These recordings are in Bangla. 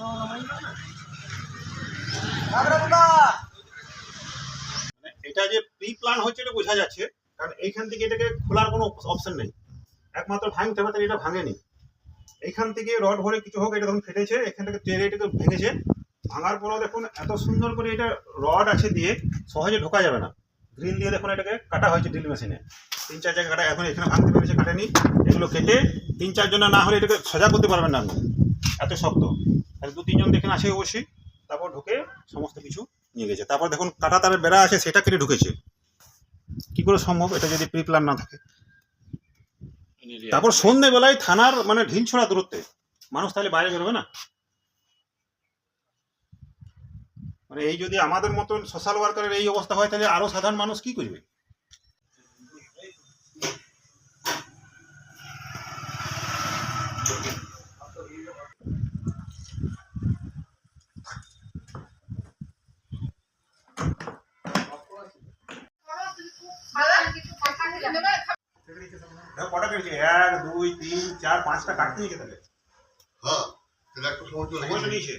মানে এটা যে প্রি প্ল্যান হচ্ছে এটা বোঝা যাচ্ছে, কারণ এইখান থেকে এটাকে খোলার কোনো অপশন নেই। একমাত্র ভাঙতে হবে এটা ভাঙেনি। এইখান থেকে রড ভরে কিছু হোক, এটা তখন ফেটেছে, এখান থেকে টেরে এটাকে ভেঙেছে, ভাঙার পরেও দেখুন এত সুন্দর করে এটা রড আছে দিয়ে সহজে ঢোকা যাবে না। গ্রিল দিয়ে দেখুন এটাকে কাটা হয়েছে ড্রিল মেশিনে তিন চার জায়গায় কাটা, এখন এখানে ভাঙতে পেরেছে, কাটেনি। এগুলো কেটে তিন চারজন না হলে এটাকে সোজা করতে পারবেন না আপনি। এত শক্ত। আর দু, তিনজন দেখেন আছে অবশ্যই। তারপর ঢুকে সমস্ত কিছু নিয়ে গেছে। তারপর দেখুন, কাটা তারের বেড়া আছে, সেটা কেটে ঢুকেছে। কি করে সম্ভব? এটা যদি প্রি প্ল্যান না থাকে। তারপর সন্ধ্যেবেলায় থানার মানে ঢিল ছড়া দূরত্বে। মানুষ তাহলে বাইরে বেরোবে না? মানে এই যদি আমাদের মতন সোশ্যাল ওয়ার্কারের এই অবস্থা হয়, তাহলে আরও সাধারণ মানুষ কি করবে? কেটেছে এক দুই তিন চার পাঁচটা কাটতে নিয়েছে তাহলে। হ্যাঁ একটা সময় চলে গেছে। নিয়েছে?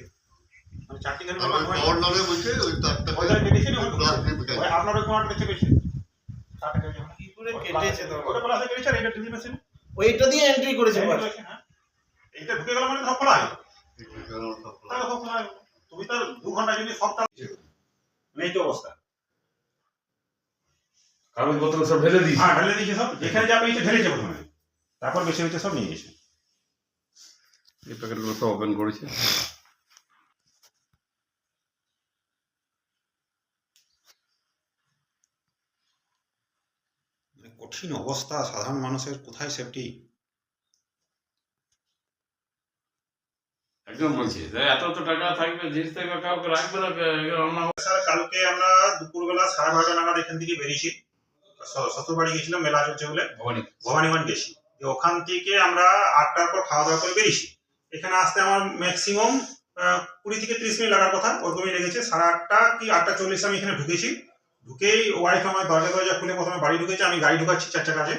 মানে আপনার ওই কোনাটা কেটেছে ওইটা দিয়ে এন্ট্রি করেছে হ্যাঁ। এইটা ঢুকে গেল মানে হয় হয় তুমি তার দু ঘণ্টা যদি সবটা মানে তো অবস্থা। কাগজপত্র সব ঢেলে দিয়েছি। হ্যাঁ ঢেলে দিয়েছে সব। যেখানে যা পেয়েছে ঢেলেছে প্রথমে। তারপর বেশি হয়েছে সব নিয়ে গেছে। এই প্যাকেটগুলো সব ওপেন করেছে। মানে কঠিন অবস্থা সাধারণ মানুষের কোথায় সেফটি একদম বলছি এত তো টাকা থাকবে জিনিস থাকবে কাউকে রাখবে না। স্যার কালকে আমরা দুপুরবেলা সাড়ে বারোটা নাগাদ এখান থেকে বেরিয়েছি। শ- শ্বশুরবাড়ি গেছিলাম মেলা চলছে বলে। ভবানী ভবানীগঞ্জ গেছি। দিয়ে ওখান থেকে আমরা আটটার পর খাওয়া দাওয়া করে বেরিয়েছি। এখানে আসতে আমার ম্যাক্সিমাম কুড়ি থেকে ত্রিশ মিনিট লাগার কথা, ওরকমই লেগেছে। সাড়ে আটটা কি আটটা চল্লিশে আমি এখানে ঢুকেছি। ঢুকেই ওয়াইফ আমার দরজা দরজা খুলে প্রথমে বাড়ি ঢুকেছে, আমি গাড়ি ঢুকাচ্ছি চার চাকাতে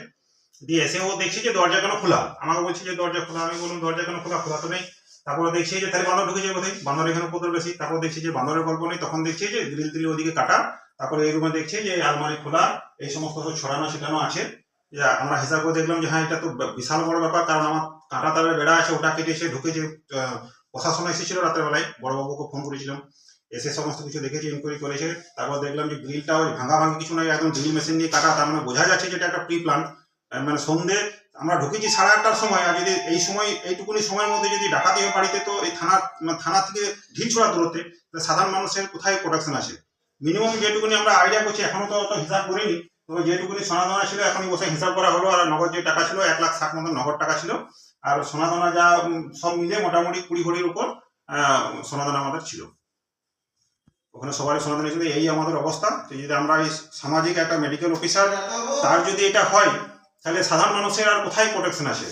দিয়ে এসে ও দেখছি যে দরজা কেন খোলা। আমাকে বলছি যে দরজা খোলা। আমি বললাম, দরজা কেন খোলা? খোলা তো নেই। তারপরে দেখছি যে তাহলে বান্দর ঢুকেছে বোধহয় বান্দর এখানে উপদ্রব বেশি। তারপর দেখছি যে বান্দরের গল্প নেই। তখন দেখছি যে গ্রিল টিল ওদিকে কাটা। তারপরে এই রুমে দেখছি যে আলমারি খোলা। এই সমস্ত ছড়ানো ছিটানো আছে। যে আমরা হিসাব করে দেখলাম যে হ্যাঁ এটা তো বিশাল বড় ব্যাপার, কারণ আমার কাঁটা তারের বেড়া আছে, ওটা কেটেছে ঢুকেছে প্রশাসন এসেছিল রাতের বেলায় বড়বাবুকে ফোন করেছিলাম। এসে সমস্ত কিছু দেখেছে ইনকোয়ারি করেছে, তারপর দেখলাম যে গ্রিলটা ওই ভাঙা ভাঙি কিছু নয়, একদম ড্রিল মেশিন দিয়ে কাটা, তার মানে বোঝা যাচ্ছে যে এটা একটা প্রি প্ল্যান মানে সন্ধে, আমরা ঢুকেছি সাড়ে আটটার সময়, আর যদি এই সময়, এইটুকুনি সময়ের মধ্যে যদি ডাকাতি হয় বাড়িতে, তো এই থানা মানে থানা থেকে ঢিল ছোড়া দূরত্বে সাধারণ মানুষের কোথায় প্রোটেকশন আছে? মিনিমাম যেটুকুনি আমরা আইডিয়া করছি, এখনও তো অত হিসাব করিনি। তবে যেটুকুনি সোনাদানা ছিল এখনই বসে হিসাব করা হলো আর নগদ যে টাকা ছিল এক লাখ ষাট মতন নগদ টাকা ছিল। আর সোনাদানা যা সব মিলে মোটামুটি কুড়ি কোটির উপর সোনাদানা আমাদের ছিল। ওখানে সবারই সোনাদানা ছিল এই আমাদের অবস্থা। তো যদি আমরা এই সামাজিক একটা মেডিকেল অফিসার তার যদি এটা হয় তাহলে সাধারণ মানুষের আর কোথায় প্রোটেকশন আছে